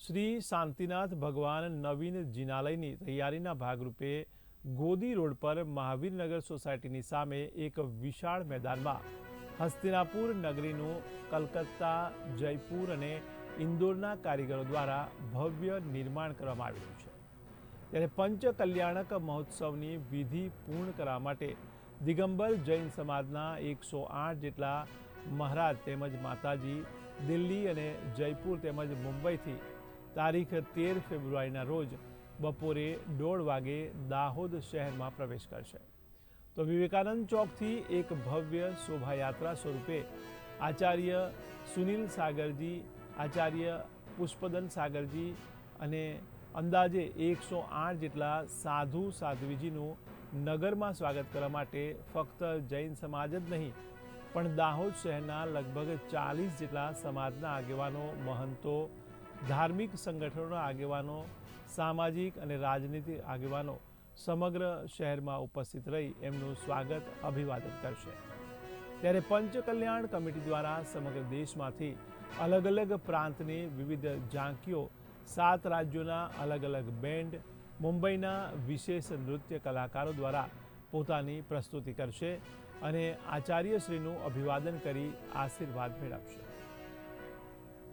શ્રી શાંતિનાથ ભગવાન નવીન જિનાલયની તૈયારીના ભાગરૂપે ગોદી રોડ પર મહાવીરનગર સોસાયટીની સામે એક વિશાળ મેદાનમાં હસ્તિનાપુર નગરીનું કલકત્તા, જયપુર અને ઇન્દોરના કારીગરો દ્વારા ભવ્ય નિર્માણ કરવામાં આવી રહ્યું છે. ત્યારે પંચકલ્યાણક મહોત્સવની વિધિ પૂર્ણ કરવા માટે દિગંબર જૈન સમાજના એકસો આઠ જેટલા મહારાજ તેમજ માતાજી દિલ્હી અને જયપુર તેમજ મુંબઈથી તારીખ તેર ફેબ્રુઆરીના રોજ બપોરે દોઢ વાગે દાહોદ શહેરમાં પ્રવેશ કરશે. તો વિવેકાનંદ ચોકથી એક ભવ્ય શોભાયાત્રા સ્વરૂપે આચાર્ય સુનિલ સાગરજી, આચાર્ય પુષ્પદન સાગરજી અને અંદાજે એકસો આઠ જેટલા સાધુ સાધ્વીજીનું નગરમાં સ્વાગત કરવા માટે ફક્ત જૈન સમાજ જ નહીં, પણ દાહોદ શહેરના લગભગ ચાલીસ જેટલા સમાજના આગેવાનો, મહંતો ધાર્મિક સંગઠનોના આગેવાનો, સામાજિક અને રાજનીતિક આગેવાનો સમગ્ર શહેરમાં ઉપસ્થિત રહી એમનું સ્વાગત, અભિવાદન કરશે. ત્યારે પંચકલ્યાણ કમિટી દ્વારા સમગ્ર દેશમાંથી અલગ અલગ પ્રાંતની વિવિધ ઝાંકીઓ, સાત રાજ્યોના અલગ અલગ બેન્ડ, મુંબઈના વિશેષ નૃત્ય કલાકારો દ્વારા પોતાની પ્રસ્તુતિ કરશે અને આચાર્યશ્રીનું અભિવાદન કરી આશીર્વાદ મેળવશે.